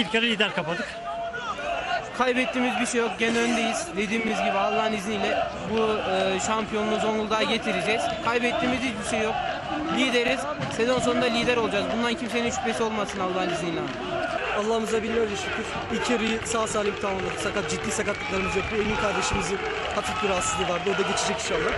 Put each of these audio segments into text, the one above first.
ilk yarı lider kapadık. Kaybettiğimiz bir şey yok. Gene öndeyiz. Dediğimiz gibi Allah'ın izniyle bu e, şampiyonluğu Zonguldak'a getireceğiz. Kaybettiğimiz hiçbir şey yok. Lideriz. Sezon sonunda lider olacağız. Bundan kimsenin şüphesi olmasın Allah'ın izniyle. Allah'ımıza binlerce şükür. İlk yarıyı sağ salim tamamladık. Sakat, ciddi sakatlıklarımız yok. Bu Emin kardeşimizin hafif bir rahatsızlığı vardı. O da geçecek inşallah.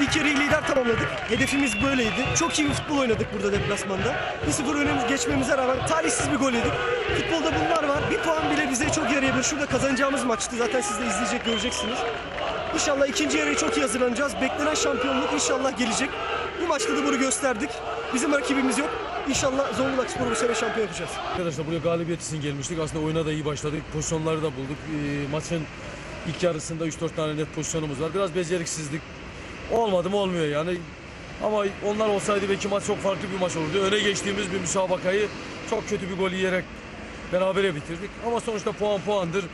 İlk yarıyı lider tamamladık. Hedefimiz böyleydi. Çok iyi bir futbol oynadık burada deplasmanda. 1-0 önümüz geçmemize rağmen talihsiz bir gol yedik. Futbolda bunlar var. Bir puan bile bize çok yarayabilir. Şurada kazanacağımız maçtı. Zaten siz de izleyecek, göreceksiniz. İnşallah ikinci yarıya çok iyi hazırlanacağız. Beklenen şampiyonluk inşallah gelecek. Bu maçta da bunu gösterdik. Bizim rakibimiz yok. İnşallah Zonguldak Spor'u bu sene şampiyon yapacağız. Arkadaşlar buraya galibiyet için gelmiştik. Aslında oyuna da iyi başladık. Pozisyonları da bulduk. Ee, maçın ilk yarısında 3-4 tane net pozisyonumuz var. Biraz beceriksizlik. Olmadı mı olmuyor yani. Ama onlar olsaydı belki maç çok farklı bir maç olurdu. Öne geçtiğimiz bir müsabakayı çok kötü bir gol yiyerek berabere bitirdik. Ama sonuçta puan puandır.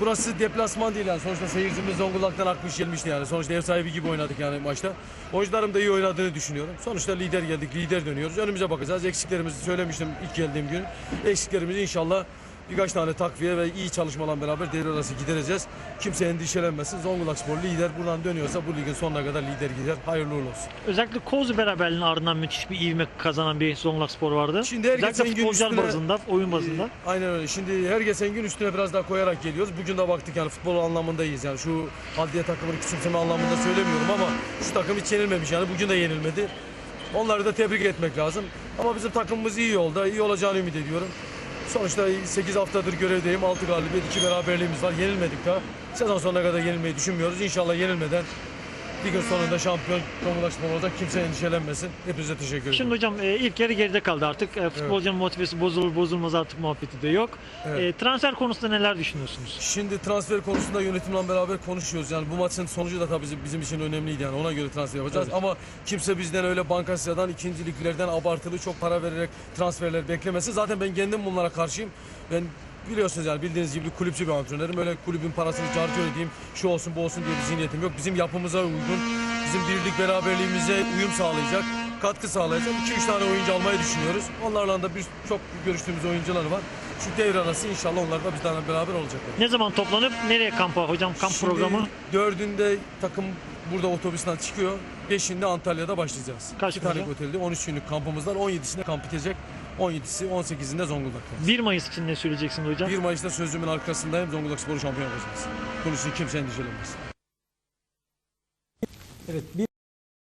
Burası deplasman değil yani. Sonuçta seyircimiz Zonguldak'tan akmış gelmişti yani. Sonuçta ev sahibi gibi oynadık yani maçta. Oyuncularım da iyi oynadığını düşünüyorum. Sonuçta lider geldik, lider dönüyoruz. Önümüze bakacağız. Eksiklerimizi söylemiştim ilk geldiğim gün. Eksiklerimizi inşallah birkaç tane takviye ve iyi çalışmalarla beraber devre arası gidereceğiz. Kimse endişelenmesin. Zonguldak Spor lider buradan dönüyorsa bu ligin sonuna kadar lider gider. Hayırlı uğurlu olsun. Özellikle Kozlu beraberliğinin ardından müthiş bir ivme kazanan bir Zonguldak Spor vardı. Şimdi her Özellikle geçen gün üstüne- bazında, oyun bazında. Ee, Aynen öyle. Şimdi her geçen gün üstüne biraz daha koyarak geliyoruz. Bugün de baktık yani futbol anlamında iyiyiz. Yani şu adliye takımını küçümseme anlamında söylemiyorum ama şu takım hiç yenilmemiş yani. Bugün de yenilmedi. Onları da tebrik etmek lazım. Ama bizim takımımız iyi yolda. iyi olacağını ümit ediyorum. Sonuçta 8 haftadır görevdeyim. 6 galibiyet, 2 beraberliğimiz var. Yenilmedik daha. Sezon sonuna kadar yenilmeyi düşünmüyoruz. İnşallah yenilmeden bir gün sonunda şampiyon olacak. Kimse endişelenmesin. Hepinize teşekkür ederim. Şimdi hocam e, ilk yarı geride kaldı artık. E, Futbolcunun motivesi bozulur bozulmaz artık muhabbeti de yok. Evet. E, transfer konusunda neler düşünüyorsunuz? Şimdi transfer konusunda yönetimle beraber konuşuyoruz. Yani bu maçın sonucu da tabii bizim, bizim için önemliydi yani ona göre transfer yapacağız. Ama kimse bizden öyle Bankasya'dan ikinci liglerden abartılı çok para vererek transferler beklemesin. Zaten ben kendim bunlara karşıyım. Ben biliyorsunuz yani bildiğiniz gibi kulüpçü bir antrenörüm. Öyle kulübün parasını cartıyor edeyim, şu olsun bu olsun diye bir zihniyetim yok. Bizim yapımıza uygun, bizim birlik beraberliğimize uyum sağlayacak, katkı sağlayacak 2-3 tane oyuncu almayı düşünüyoruz. Onlarla da bir, çok görüştüğümüz oyuncular var. Şu devre arası inşallah onlar da bizlerle beraber olacaklar. Ne zaman toplanıp nereye kampa hocam kamp Şimdi programı? Dördünde takım burada otobüsten çıkıyor. Beşinde Antalya'da başlayacağız. Kaç İki tane otelde 13 günlük kampımız var. 17'sinde kamp bitecek. 17'si 18'inde Zonguldak'ta. 1 Mayıs için ne söyleyeceksin hocam? 1 Mayıs'ta sözümün arkasındayım. Zonguldak Sporu şampiyon yapacağız. Bunun için kimse endişelenmesin. Evet, bir